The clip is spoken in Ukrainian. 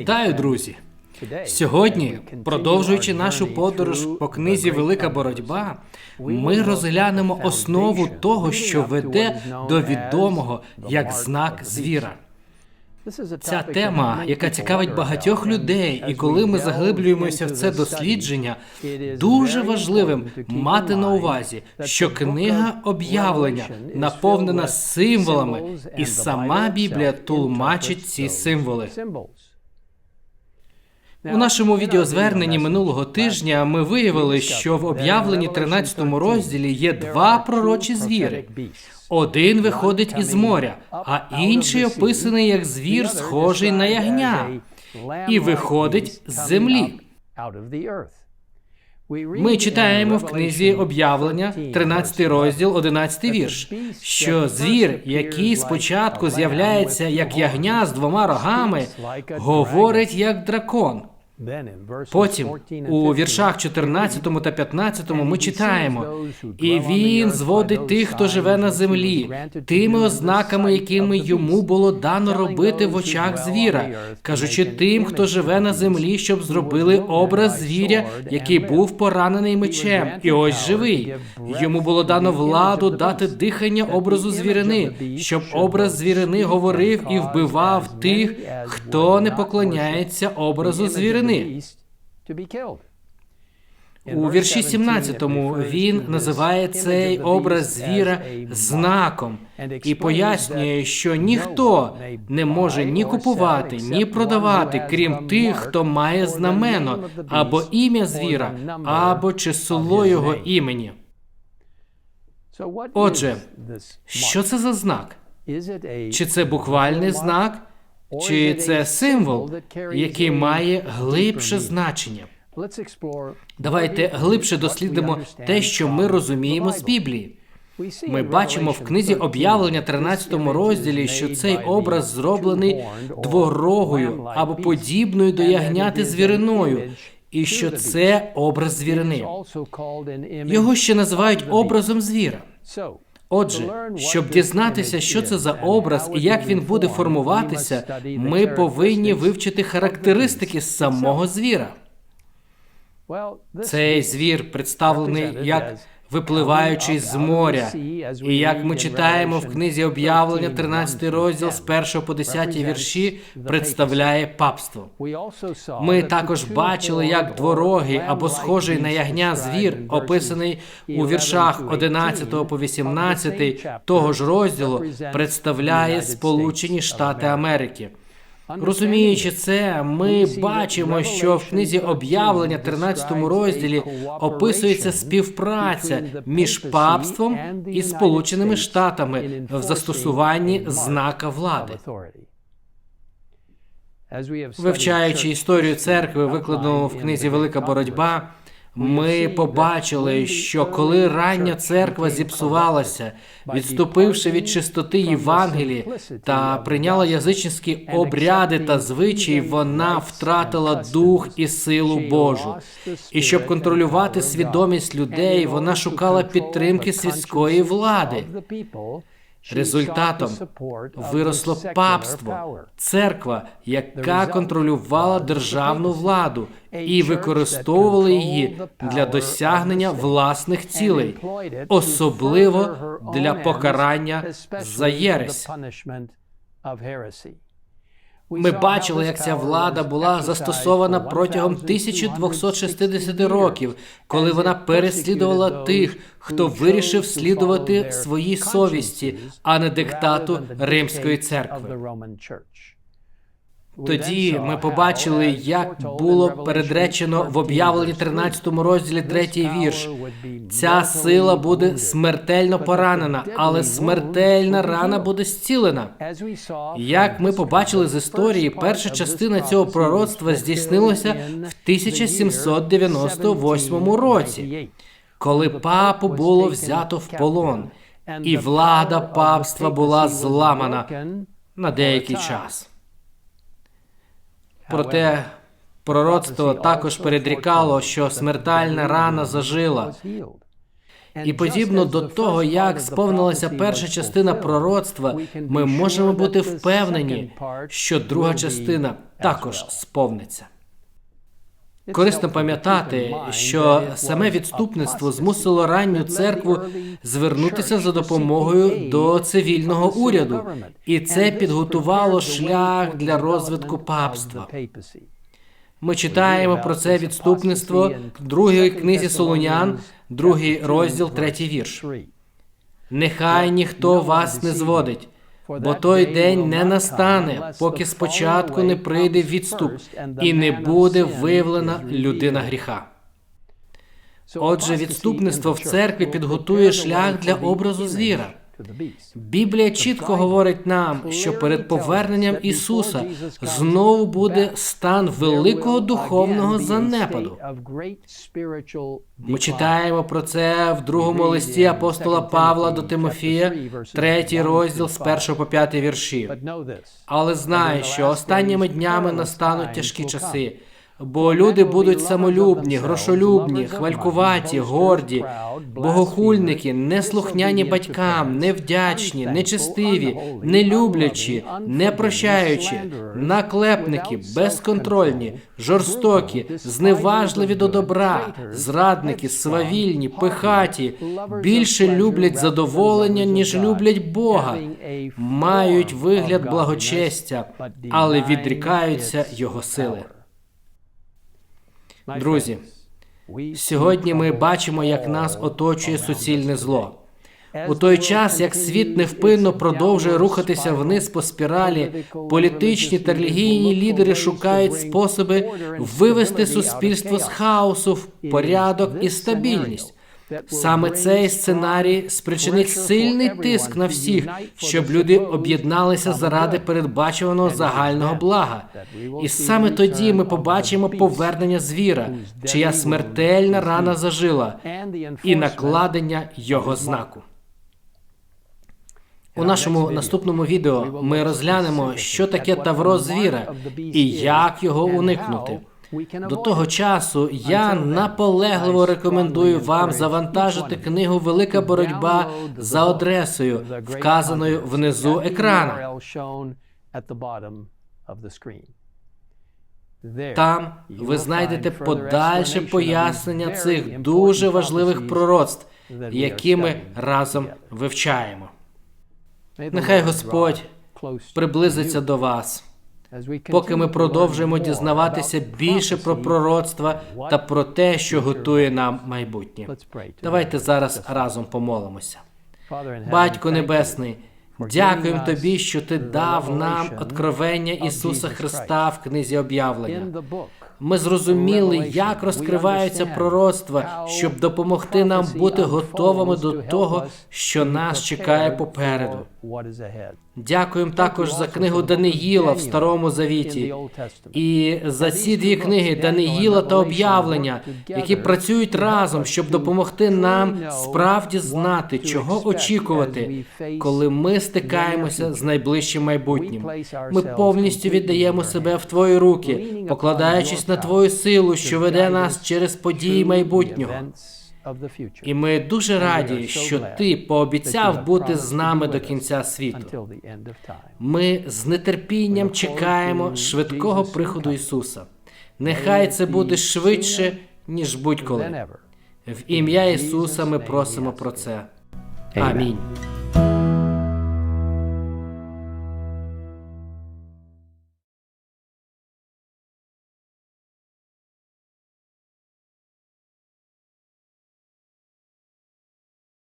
Вітаю, друзі! Сьогодні, продовжуючи нашу подорож по книзі Велика боротьба, ми розглянемо основу того, що веде до відомого як знак звіра. Ця тема, яка цікавить багатьох людей, і коли ми заглиблюємося в це дослідження, дуже важливим мати на увазі, що книга об'явлення наповнена символами, і сама Біблія тлумачить ці символи. У нашому відеозверненні минулого тижня ми виявили, що в об'явленні 13 розділі є два пророчі звіри. Один виходить із моря, а інший описаний як звір, схожий на ягня, і виходить з землі. Ми читаємо в книзі об'явлення, 13 розділ, 11 вірш, що звір, який спочатку з'являється як ягня з двома рогами, говорить як дракон. Потім у віршах 14 та 15 ми читаємо, і він зводить тих, хто живе на землі, тими ознаками, якими йому було дано робити в очах звіра, кажучи тим, хто живе на землі, щоб зробили образ звіря, який був поранений мечем, і ось живий. Йому було дано владу дати дихання образу звірини, щоб образ звірини говорив і вбивав тих, хто не поклоняється образу звірини. У вірші 17 він називає цей образ звіра знаком і пояснює, що ніхто не може ні купувати, ні продавати, крім тих, хто має знамено або ім'я звіра, або число його імені. Отже, що це за знак? Чи це буквальний знак? Чи це символ, який має глибше значення? Давайте глибше дослідимо те, що ми розуміємо з Біблії. Ми бачимо в книзі об'явлення 13 розділі, що цей образ зроблений дворогою або подібною до ягняти звіриною, і що це образ звірини. Його ще називають образом звіра. Отже, щоб дізнатися, що це за образ і як він буде формуватися, ми повинні вивчити характеристики самого звіра. Цей звір представлений як випливаючий з моря, і як ми читаємо в книзі об'явлення, 13 розділ з 1 по 10 вірші, представляє папство. Ми також бачили, як дворогий або схожий на ягня звір, описаний у віршах 11 по 18 того ж розділу, представляє Сполучені Штати Америки. Розуміючи це, ми бачимо, що в книзі об'явлення, 13 розділі, описується співпраця між папством і Сполученими Штатами в застосуванні знака влади. Вивчаючи історію церкви, викладену в книзі Велика боротьба. Ми побачили, що коли рання церква зіпсувалася, відступивши від чистоти Євангелії та прийняла язичницькі обряди та звичаї, вона втратила дух і силу Божу. І щоб контролювати свідомість людей, вона шукала підтримки світської влади. Результатом виросло папство, церква, яка контролювала державну владу і використовувала її для досягнення власних цілей, особливо для покарання за єресь. Ми бачили, як ця влада була застосована протягом 1260 років, коли вона переслідувала тих, хто вирішив слідувати своїй совісті, а не диктату Римської церкви. Тоді ми побачили, як було передречено в об'явленні 13 розділі третій вірш. Ця сила буде смертельно поранена, але смертельна рана буде зцілена. Як ми побачили з історії, перша частина цього пророцтва здійснилася в 1798 році, коли папу було взято в полон, і влада папства була зламана на деякий час. Проте пророцтво також передрікало, що смертельна рана зажила. І подібно до того, як сповнилася перша частина пророцтва, ми можемо бути впевнені, що друга частина також сповниться. Корисно пам'ятати, що саме відступництво змусило ранню церкву звернутися за допомогою до цивільного уряду, і це підготувало шлях для розвитку папства. Ми читаємо про це відступництво в другій книзі Солонян, другий розділ, третій вірш. Нехай ніхто вас не зводить, бо той день не настане, поки спочатку не прийде відступ і не буде виявлена людина гріха. Отже, відступництво в церкві підготує шлях для образу звіра. Біблія чітко говорить нам, що перед поверненням Ісуса знову буде стан великого духовного занепаду. Ми читаємо про це в другому листі апостола Павла до Тимофія, третій розділ з 1 по 5 вірші. Але знай, що останніми днями настануть тяжкі часи. Бо люди будуть самолюбні, грошолюбні, хвалькуваті, горді, богохульники, неслухняні батькам, невдячні, нечестиві, нелюблячі, непрощаючі, наклепники, безконтрольні, жорстокі, зневажливі до добра, зрадники, свавільні, пихаті, більше люблять задоволення, ніж люблять Бога, мають вигляд благочестя, але відрікаються його сили. Друзі, сьогодні ми бачимо, як нас оточує суцільне зло. У той час, як світ невпинно продовжує рухатися вниз по спіралі, політичні та релігійні лідери шукають способи вивести суспільство з хаосу в порядок і стабільність. Саме цей сценарій спричинить сильний тиск на всіх, щоб люди об'єдналися заради передбачуваного загального блага. І саме тоді ми побачимо повернення звіра, чия смертельна рана зажила, і накладення його знаку. У нашому наступному відео ми розглянемо, що таке тавро звіра і як його уникнути. До того часу я наполегливо рекомендую вам завантажити книгу Велика боротьба за адресою, вказаною внизу екрану. Там ви знайдете подальше пояснення цих дуже важливих пророцтв, які ми разом вивчаємо. Нехай Господь приблизиться до вас поки ми продовжуємо дізнаватися більше про пророцтва та про те, що готує нам майбутнє. Давайте зараз разом помолимося. Батько Небесний, дякуємо тобі, що ти дав нам откровення Ісуса Христа в книзі об'явлення. Ми зрозуміли, як розкриваються пророцтва, щоб допомогти нам бути готовими до того, що нас чекає попереду. Дякуємо також за книгу Даниїла в Старому Завіті і за ці дві книги Даниїла та об'явлення, які працюють разом, щоб допомогти нам справді знати, чого очікувати, коли ми стикаємося з найближчим майбутнім. Ми повністю віддаємо себе в твої руки, покладаючись на твою силу, що веде нас через події майбутнього. І ми дуже раді, що ти пообіцяв бути з нами до кінця світу. Ми з нетерпінням чекаємо швидкого приходу Ісуса. Нехай це буде швидше, ніж будь-коли. В ім'я Ісуса ми просимо про це. Амінь.